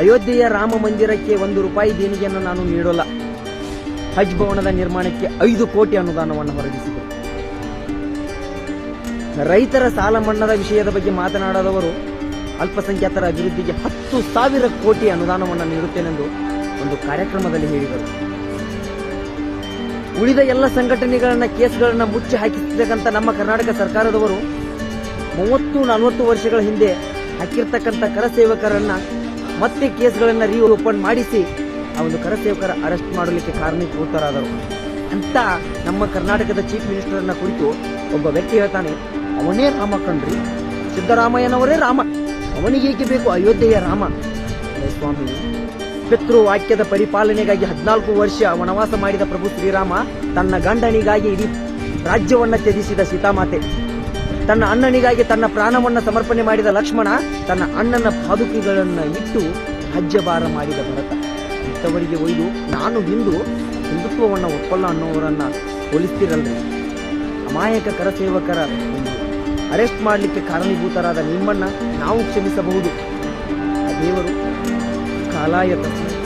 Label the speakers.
Speaker 1: ಅಯೋಧ್ಯೆಯ ರಾಮ ಮಂದಿರಕ್ಕೆ ಒಂದು ರೂಪಾಯಿ ದೇಣಿಗೆಯನ್ನು ನಾನು ನೀಡೋಲ್ಲ. ಹಜ್ ಭವನದ ನಿರ್ಮಾಣಕ್ಕೆ ಐದು ಕೋಟಿ ಅನುದಾನವನ್ನು ಹೊರಡಿಸಿದೆ. ರೈತರ ಸಾಲ ಮನ್ನಾದ ವಿಷಯದ ಬಗ್ಗೆ ಮಾತನಾಡದವರು ಅಲ್ಪಸಂಖ್ಯಾತರ ಅಭಿವೃದ್ಧಿಗೆ ಹತ್ತು ಸಾವಿರ ಕೋಟಿ ಅನುದಾನವನ್ನು ನೀಡುತ್ತೇನೆಂದು ಒಂದು ಕಾರ್ಯಕ್ರಮದಲ್ಲಿ ಹೇಳಿದರು. ಉಳಿದ ಎಲ್ಲ ಸಂಘಟನೆಗಳನ್ನ ಕೇಸ್ಗಳನ್ನು ಮುಚ್ಚಿ ಹಾಕಿರ್ತಕ್ಕಂಥ ನಮ್ಮ ಕರ್ನಾಟಕ ಸರ್ಕಾರದವರು ಮೂವತ್ತು ನಲವತ್ತು ವರ್ಷಗಳ ಹಿಂದೆ ಹಾಕಿರ್ತಕ್ಕಂಥ ಕರಸೇವಕರನ್ನ ಮತ್ತೆ ಕೇಸ್ಗಳನ್ನು ರೀ ಓಪನ್ ಮಾಡಿಸಿ, ಆ ಒಂದು ಕರಸೇವಕರ ಅರೆಸ್ಟ್ ಮಾಡಲಿಕ್ಕೆ ಕಾರಣೀಭೂತರಾದರು. ಅಂತ ನಮ್ಮ ಕರ್ನಾಟಕದ ಚೀಫ್ ಮಿನಿಸ್ಟರ್ನ ಕುರಿತು ಒಬ್ಬ ವ್ಯಕ್ತಿ ಹೇಳ್ತಾನೆ, ಅವನೇ ರಾಮ ಕಣ್ರಿ. ಸಿದ್ದರಾಮಯ್ಯನವರೇ ರಾಮ. ಅವನಿಗೇಕೆ ಬೇಕು ಅಯೋಧ್ಯೆಯ ರಾಮ. ಸ್ವಾಮಿ ಪಿತೃ ವಾಕ್ಯದ ಪರಿಪಾಲನೆಗಾಗಿ ಹದಿನಾಲ್ಕು ವರ್ಷ ವನವಾಸ ಮಾಡಿದ ಪ್ರಭು ಶ್ರೀರಾಮ ತನ್ನ ಗಂಡನಿಗಾಗಿ ಇಡೀ ರಾಜ್ಯವನ್ನ ತ್ಯಜಿಸಿದ ಸೀತಾಮಾತೆ. ತನ್ನ ಅಣ್ಣನಿಗಾಗಿ ತನ್ನ ಪ್ರಾಣವನ್ನು ಸಮರ್ಪಣೆ ಮಾಡಿದ ಲಕ್ಷ್ಮಣ ತನ್ನ ಅಣ್ಣನ ಪಾದುಕೆಗಳನ್ನು ಇಟ್ಟು ಹಜ್ಜಬಾರ ಮಾಡಿದ ಭರತ. ಇಂಥವರಿಗೆ ಒಯ್ದು ನಾನು ಹಿಂದೂ ಹಿಂದುತ್ವವನ್ನು ಒಪ್ಪಲ್ಲ ಅನ್ನೋರನ್ನು ಹೋಲಿಸ್ತಿರಲ್ರಿ? ಅಮಾಯಕ ಕರಸೇವಕರ ಅರೆಸ್ಟ್ ಮಾಡಲಿಕ್ಕೆ ಕಾರಣೀಭೂತರಾದ ನಿಮ್ಮನ್ನು ನಾವು ಕ್ಷಮಿಸಬಹುದು. ದೇವರು ಕಾಲಾಯ ತಸ್ಮೈ